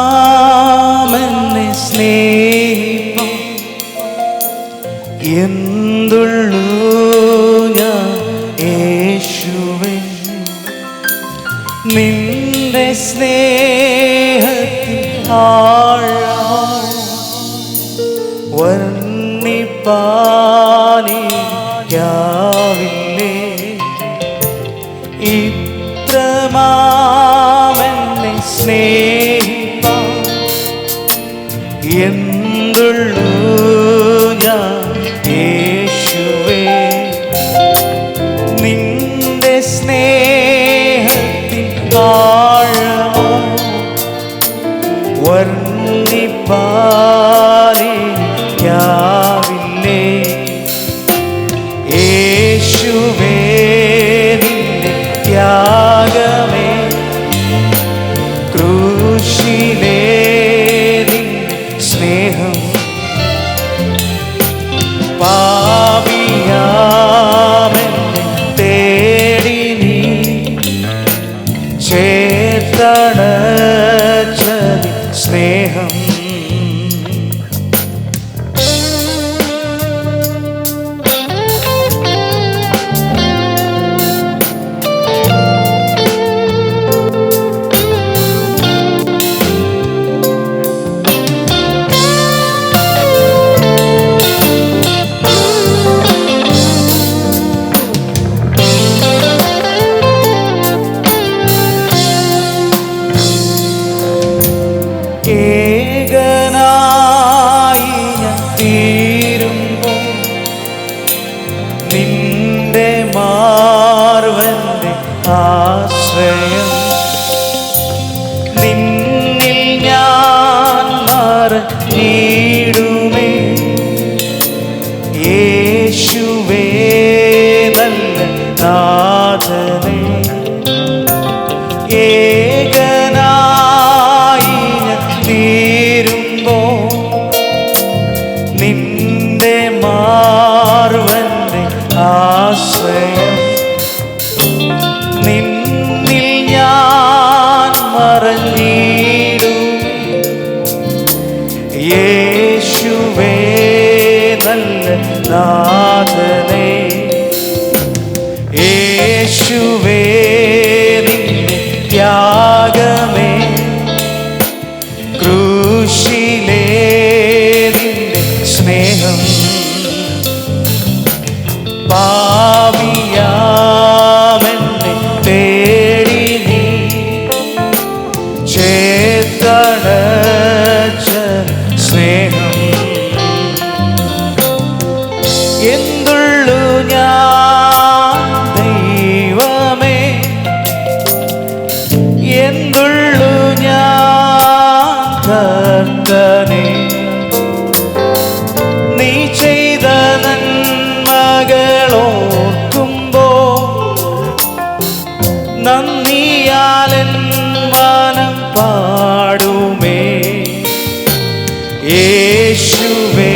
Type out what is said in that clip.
രാമനെ സ്നേഹിപ്പം. എന്തുള്ളൂ ഞാൻ യേശുവേ? നിന്റെ സ്നേഹത്തിൽ വർണിപ്പാനി ഞാൻ വർണിപ്പാനിയാവില്ലേ യേശുവേ നിന്റെ ത്യാഗമേ. ക്രൂശിലേ സ്നേഹം. പാപിയാമെന്നെ തേടി നീ. ചേർത്തണച്ചതി സ്നേഹം. നല്ല യേശുവേ ത്യാഗമേ. ക്രൂശിലേ പാടുമേ യേശുവേ